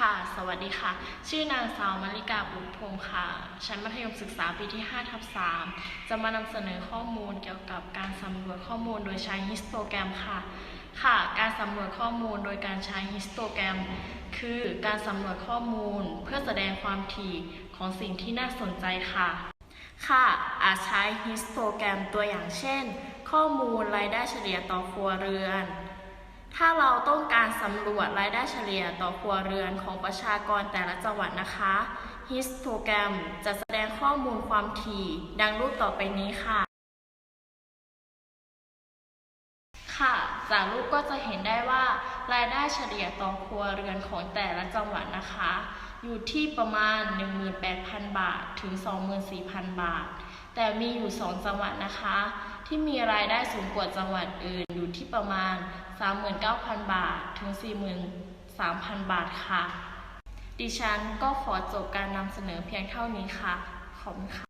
ค่ะ สวัสดีค่ะ ชื่อนางสาวมาริกาบุตรพงศ์ค่ะ ชั้นมัธยมศึกษาปีที่ 5 ทับ 3 จะมานำเสนอข้อมูลเกี่ยวกับการสำรวจข้อมูลโดยใช้ฮิสโตแกรมค่ะ ค่ะ การสำรวจข้อมูลโดยการใช้ฮิสโตแกรม คือการสำรวจข้อมูลเพื่อแสดงความถี่ของสิ่งที่น่าสนใจค่ะ ค่ะ อาจใช้ฮิสโตแกรมตัวอย่างเช่น ข้อมูลรายได้เฉลี่ยต่อครัวเรือน ถ้าเราต้องการสำรวจรายได้เฉลี่ยต่อครัวเรือนของประชากรแต่ละจังหวัดนะคะฮิสโตแกรมจะแสดงข้อมูลความถี่ดังรูปต่อไปนี้ค่ะ ค่ะ จากรูปก็จะเห็นได้ว่ารายได้เฉลี่ยต่อครัวเรือนของแต่ละจังหวัดนะคะ อยู่ที่ประมาณ 18,000 บาท ถึง 24,000 บาท แต่มีอยู่ 2 จังหวัดนะคะ ที่มีรายได้สูงกว่าจังหวัดอื่นอยู่ที่ประมาณ 39,000 บาทถึง 43,000 บาทค่ะ ดิฉันก็ขอจบการนำเสนอเพียงเท่านี้ค่ะ ขอบคุณค่ะ